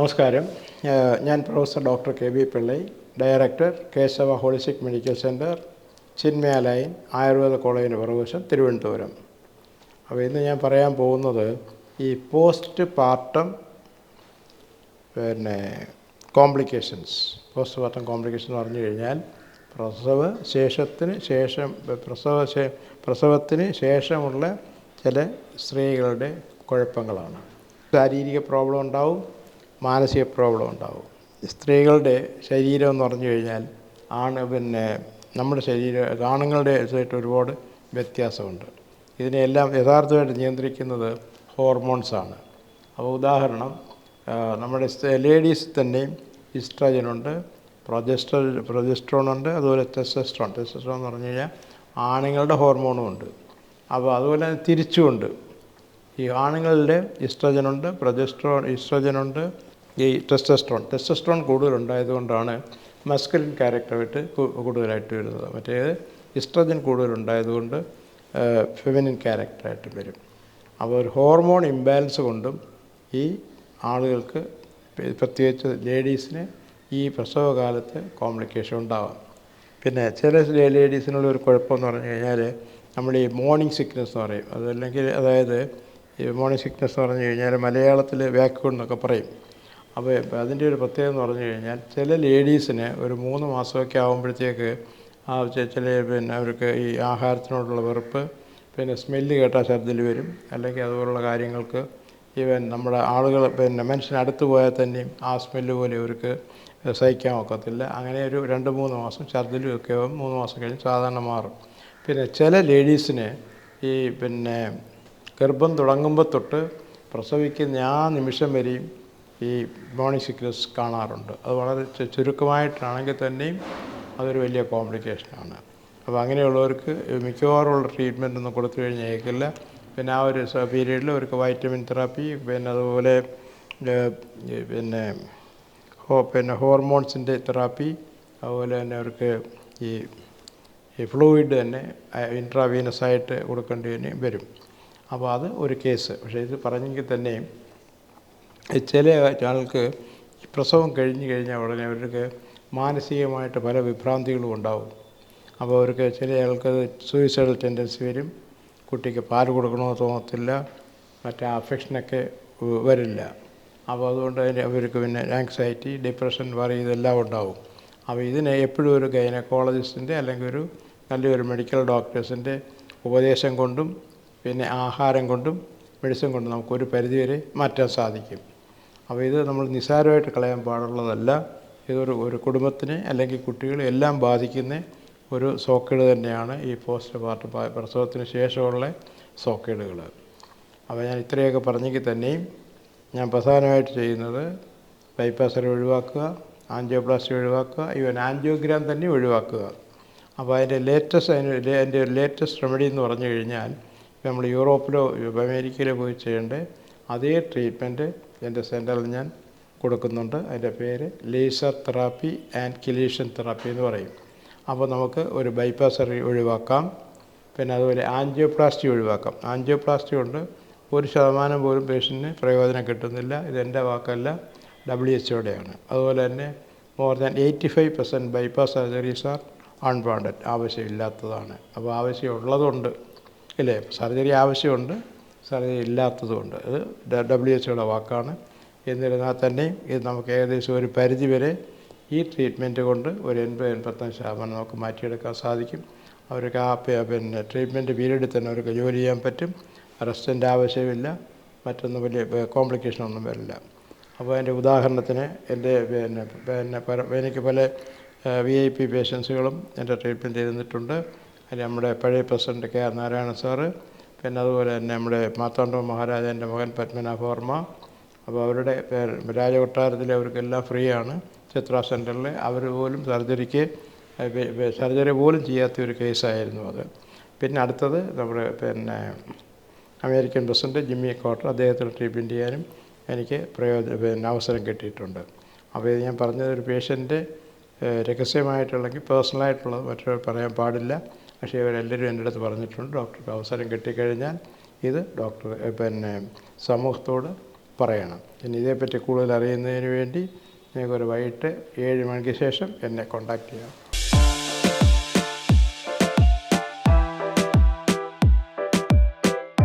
നമസ്കാരം. ഞാൻ professor doctor K B Pillai director Keshava holistic medical centre Chinmaya lane Ayurveda കോളേജിന് പുറകുവശം തിരുവനന്തപുരം. അപ്പോൾ ഇന്ന് ഞാൻ പറയാൻ പോകുന്നത് ഈ പോസ്റ്റ് പാർട്ടം പിന്നെ കോംപ്ലിക്കേഷൻസ് പോസ്റ്റ് പാർട്ടം കോംപ്ലിക്കേഷൻ എന്ന് പറഞ്ഞു കഴിഞ്ഞാൽ പ്രസവ ശേഷത്തിന് ശേഷം പ്രസവ പ്രസവത്തിന് ശേഷമുള്ള ചില സ്ത്രീകളുടെ കുഴപ്പങ്ങളാണ്. ശാരീരിക പ്രോബ്ലം ഉണ്ടാവും മാനസിക പ്രോബ്ലം ഉണ്ടാവും. സ്ത്രീകളുടെ ശരീരം എന്ന് പറഞ്ഞു കഴിഞ്ഞാൽ ആണ് പിന്നെ നമ്മുടെ ശരീരം ആണുങ്ങളുടെ ഇതായിട്ട് ഒരുപാട് വ്യത്യാസമുണ്ട്. ഇതിനെല്ലാം യഥാർത്ഥമായിട്ട് നിയന്ത്രിക്കുന്നത് ഹോർമോൺസാണ് അപ്പോൾ ഉദാഹരണം നമ്മുടെ ലേഡീസ് തന്നെയും ഇസ്ട്രജനുണ്ട് പ്രൊജസ്റ്റ പ്രൊജസ്ട്രോൺ ഉണ്ട് അതുപോലെ ടെസ്റ്റസ്ട്രോൺ ടെസ്റ്റസ്ട്രോൺ എന്ന് പറഞ്ഞു കഴിഞ്ഞാൽ ആണുങ്ങളുടെ ഹോർമോണും ഉണ്ട്. അപ്പോൾ അതുപോലെ തിരിച്ചുമുണ്ട് ഈ ആണുങ്ങളുടെ ഇസ്ട്രജനുണ്ട് പ്രൊജസ്ട്രോൺ ഇസ്ട്രജനുണ്ട് ഈ ടെസ്റ്റസ്ട്രോൺ ടെസ്റ്റസ്ട്രോൺ കൂടുതലുണ്ടായതുകൊണ്ടാണ് മസ്കലിൻ ക്യാരക്ടറായിട്ട് കൂടുതലായിട്ട് വരുന്നത്. മറ്റേത് ഇസ്ട്രജൻ കൂടുതലുണ്ടായതുകൊണ്ട് ഫെമിനിൻ ക്യാരക്ടറായിട്ട് വരും. അപ്പോൾ ഒരു ഹോർമോൺ ഇംബാലൻസ് കൊണ്ടും ഈ ആളുകൾക്ക് പ്രത്യേകിച്ച് ലേഡീസിന് ഈ പ്രസവകാലത്ത് കോംപ്ലിക്കേഷൻ ഉണ്ടാവാം. പിന്നെ ചില ലേഡീസിനുള്ള ഒരു കുഴപ്പമെന്ന് പറഞ്ഞു കഴിഞ്ഞാൽ നമ്മൾ ഈ മോർണിംഗ് സിക്നസ് എന്ന് പറയും. അതല്ലെങ്കിൽ അതായത് ഈ മോർണിംഗ് സിക്നസ് എന്ന് പറഞ്ഞു കഴിഞ്ഞാൽ മലയാളത്തിൽ വാക്കുകൾ എന്നൊക്കെ പറയും. അപ്പോൾ അതിന്റെ ഒരു പ്രത്യേകത എന്ന് പറഞ്ഞു കഴിഞ്ഞാൽ ചില ലേഡീസിന് ഒരു മൂന്ന് മാസമൊക്കെ ആകുമ്പോഴത്തേക്ക് ആ ചില പിന്നെ അവർക്ക് ഈ ആഹാരത്തിനോടുള്ള വെറുപ്പ് പിന്നെ സ്മെല്ല് കേട്ടാൽ ശബ്ദത്തിൽ വരും. അല്ലെങ്കിൽ അതുപോലുള്ള കാര്യങ്ങൾക്ക് ഈവൻ നമ്മുടെ ആളുകൾ പിന്നെ മനുഷ്യന് അടുത്ത് പോയാൽ തന്നെയും ആ സ്മെല്ല് പോലെ അവർക്ക് സഹിക്കാൻ ഒക്കത്തില്ല. അങ്ങനെ ഒരു രണ്ട് മൂന്ന് മാസം ഛർദിലും ഒക്കെ മൂന്ന് മാസം കഴിഞ്ഞ് സാധാരണ മാറും. പിന്നെ ചില ലേഡീസിന് ഈ പിന്നെ ഗർഭം തുടങ്ങുമ്പോൾ തൊട്ട് പ്രസവിക്കുന്ന ആ നിമിഷം വരെയും ഈ മോർണിംഗ് സിക്നസ് കാണാറുണ്ട്. അത് വളരെ ചുരുക്കമായിട്ടാണെങ്കിൽ തന്നെയും അതൊരു വലിയ കോംപ്ലിക്കേഷനാണ്. അപ്പോൾ അങ്ങനെയുള്ളവർക്ക് മിക്കവാറുമുള്ള ട്രീറ്റ്മെന്റ് ഒന്നും കൊടുത്തു കഴിഞ്ഞേക്കില്ല. പിന്നെ ആ ഒരു പീരീഡിൽ അവർക്ക് വൈറ്റമിൻ തെറാപ്പി പിന്നെ അതുപോലെ പിന്നെ ഹോ പിന്നെ ഹോർമോൺസിന്റെ തെറാപ്പി അതുപോലെ തന്നെ അവർക്ക് ഈ ഈ ഫ്ലൂയിഡ് തന്നെ ഇൻട്രാവീനസ് ആയിട്ട് കൊടുക്കേണ്ടി വരും. അപ്പോൾ അത് ഒരു കേസ് പക്ഷേ ഇത് പറഞ്ഞെങ്കിൽ തന്നെയും ചില ആൾക്ക് പ്രസവം കഴിഞ്ഞ് കഴിഞ്ഞാൽ ഉടനെ അവർക്ക് മാനസികമായിട്ട് പല വിഭ്രാന്തികളും ഉണ്ടാവും. അപ്പോൾ അവർക്ക് ചില ആൾക്ക് സൂയിസൈഡൽ ടെൻഡൻസി വരും. കുട്ടിക്ക് പാൽ കൊടുക്കണമെന്ന് തോന്നത്തില്ല. മറ്റേ അഫെക്ഷനൊക്കെ വരില്ല അപ്പോൾ അതുകൊണ്ട് അവർക്ക് പിന്നെ ആങ്സൈറ്റി ഡിപ്രഷൻ വറി ഇതെല്ലാം ഉണ്ടാവും. അപ്പോൾ ഇതിനെ എപ്പോഴും ഒരു ഗൈനക്കോളജിസ്റ്റിന്റെ അല്ലെങ്കിൽ ഒരു നല്ലൊരു മെഡിക്കൽ ഡോക്ടേഴ്സിന്റെ ഉപദേശം കൊണ്ടും പിന്നെ ആഹാരം കൊണ്ടും മെഡിസിൻ കൊണ്ടും നമുക്കൊരു പരിധിവരെ മാറ്റാൻ സാധിക്കും. അപ്പോൾ ഇത് നമ്മൾ നിസ്സാരമായിട്ട് കളയാൻ പാടുള്ളതല്ല. ഇതൊരു ഒരു കുടുംബത്തിനെ അല്ലെങ്കിൽ കുട്ടികളെ എല്ലാം ബാധിക്കുന്ന ഒരു സോക്കേട് തന്നെയാണ് ഈ പോസ്റ്റ് പാർട്ട് പ്രസവത്തിന് ശേഷമുള്ള സോക്കേടുകൾ. അപ്പോൾ ഞാൻ ഇത്രയൊക്കെ പറഞ്ഞെങ്കിൽ തന്നെയും ഞാൻ പ്രധാനമായിട്ട് ചെയ്യുന്നത് ബൈപ്പാസറി ഒഴിവാക്കുക ആൻജിയോപ്ലാസ്റ്റി ഒഴിവാക്കുക ഈവൻ ആൻജിയോഗ്രാം തന്നെ ഒഴിവാക്കുക. അപ്പോൾ അതിന്റെ ലേറ്റസ്റ്റ് അതിന് അതിന്റെ ലേറ്റസ്റ്റ് റെമഡി എന്ന് പറഞ്ഞു കഴിഞ്ഞാൽ നമ്മൾ യൂറോപ്പിലോ അമേരിക്കയിലോ പോയി ചെയ്യേണ്ട അതേ ട്രീറ്റ്മെന്റ് എന്റെ സെന്ററിൽ ഞാൻ കൊടുക്കുന്നുണ്ട്. അതിന്റെ പേര് laser therapy and chelation therapy എന്ന് പറയും. അപ്പോൾ നമുക്ക് ഒരു ബൈപ്പാസ് സർജറി ഒഴിവാക്കാം. പിന്നെ അതുപോലെ ആൻജിയോപ്ലാസ്റ്റി ഒഴിവാക്കാം. ആൻജിയോപ്ലാസ്റ്റി കൊണ്ട് ഒരു ശതമാനം പോലും പേഷ്യന്റിന് പ്രയോജനം കിട്ടുന്നില്ല. ഇതെന്റെ വാക്കല്ല. ഡബ്ല്യു എച്ച് ഒയുടെയാണ്. അതുപോലെ തന്നെ more than eighty five percent bypass surgeries are unwanted ആവശ്യമില്ലാത്തതാണ്. അപ്പോൾ ആവശ്യമുള്ളതുണ്ട്. ഇല്ലേ? സർജറി ആവശ്യമുണ്ട്. സർജറി ഇല്ലാത്തതുകൊണ്ട് അത് ഡബ്ല്യു എച്ച് ഒയുടെ വാക്കാണ് എന്നിരുന്നാൽ തന്നെയും ഇത് നമുക്ക് ഏകദേശം ഒരു പരിധി വരെ ഈ ട്രീറ്റ്മെന്റ് കൊണ്ട് ഒരു എൺപത് എൺപത്തഞ്ച് ശതമാനം നമുക്ക് മാറ്റിയെടുക്കാൻ സാധിക്കും അവർക്ക് ആ പിന്നെ ട്രീറ്റ്മെന്റ് പീരീഡിൽ തന്നെ അവർക്ക് ജോലി ചെയ്യാൻ പറ്റും റെസ്റ്റിന്റെ ആവശ്യമില്ല മറ്റൊന്നും വലിയ കോംപ്ലിക്കേഷൻ ഒന്നും വരില്ല അപ്പോൾ അതിന്റെ ഉദാഹരണത്തിന് എന്റെ പിന്നെ പിന്നെ പല എനിക്ക് പല വി ഐ പി പേഷ്യൻസുകളും എന്റെ ട്രീറ്റ്മെന്റ് ചെയ്തിട്ടുണ്ട് അതിൽ നമ്മുടെ പഴയ president K R Narayana sir പിന്നെ അതുപോലെ തന്നെ നമ്മുടെ മാത്താണ്ടോ മഹാരാജാന്റെ മകൻ പത്മനാഭ വർമ്മ അപ്പോൾ അവരുടെ രാജകൊട്ടാരത്തിലെ അവർക്കെല്ലാം ഫ്രീ ആണ് ചിത്ര സെന്ററിൽ അവർ പോലും സർജറിക്ക് സർജറി പോലും ചെയ്യാത്ത ഒരു കേസായിരുന്നു അത്. പിന്നെ അടുത്തത് നമ്മുടെ പിന്നെ അമേരിക്കൻ പ്രസിഡന്റ് ജിമ്മി കോട്ടർ അദ്ദേഹത്തിന് ട്രീറ്റ്മെന്റ് ചെയ്യാനും എനിക്ക് പ്രയോജന പിന്നെ അവസരം കിട്ടിയിട്ടുണ്ട്. അപ്പോൾ ഇത് ഞാൻ പറഞ്ഞത് ഒരു പേഷ്യന്റ് രഹസ്യമായിട്ടുള്ളെങ്കിൽ പേഴ്സണലായിട്ടുള്ളത് മറ്റൊരു പറയാൻ പാടില്ല. പക്ഷേ ഇവരെല്ലാവരും എന്റെ അടുത്ത് പറഞ്ഞിട്ടുണ്ട്. ഡോക്ടർക്ക് അവസരം കിട്ടിക്കഴിഞ്ഞാൽ ഇത് ഡോക്ടർ പിന്നെ സമൂഹത്തോട് പറയണം. പിന്നെ ഇതേപ്പറ്റി കൂടുതൽ അറിയുന്നതിന് വേണ്ടി നിങ്ങൾക്കൊരു വൈകിട്ട് ഏഴ് മണിക്ക് ശേഷം എന്നെ കോൺടാക്റ്റ് ചെയ്യാം.